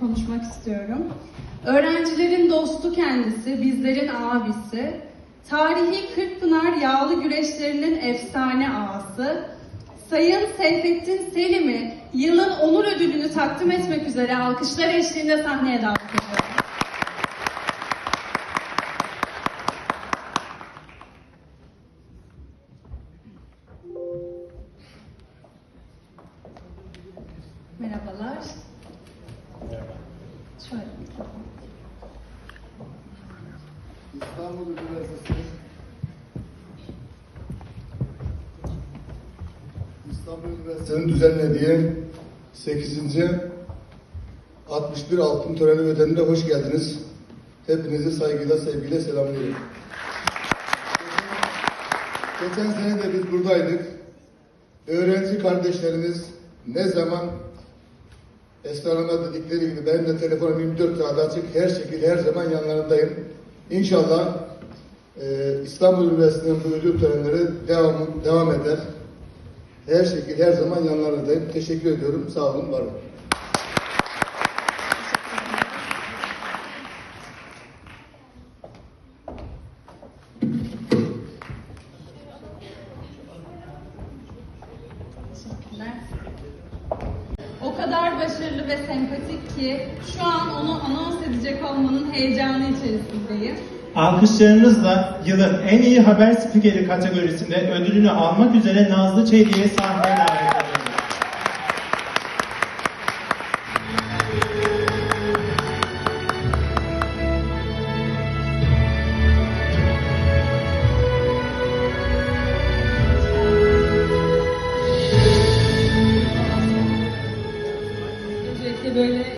konuşmak istiyorum. Öğrencilerin dostu kendisi, bizlerin abisi. Tarihi Kırkpınar yağlı güreşlerinin efsane ağası. Sayın Seyfettin Selim'i yılın onur ödülünü takdim etmek üzere alkışlar eşliğinde sahneye davet ediyorum. Merhabalar. İstanbul Üniversitesi İstanbul Üniversitesi'nin düzenlediği 8. 61 altın töreni ve ödemine hoş geldiniz. Hepinizi saygıyla, sevgiyle selamlıyorum. Geçen sene de biz buradaydık. Öğrenci kardeşlerimiz ne zaman Esra dedikleri gibi benim de telefonum 24 saat açık. Her şekilde her zaman yanlarındayım. İnşallah e, İstanbul Üniversitesi'nin bu törenleri devam, devam eder. Her şekilde her zaman yanlarındayım. Teşekkür ediyorum. Sağ olun, var olun. Teşekkürler. Kadar başarılı ve sempatik ki şu an onu anons edecek olmanın heyecanı içerisindeyim. Alkışlarınızla yılın en iyi haber spikeri kategorisinde ödülünü almak üzere Nazlı Çelik'i sahneye davet ಬೆಳೆ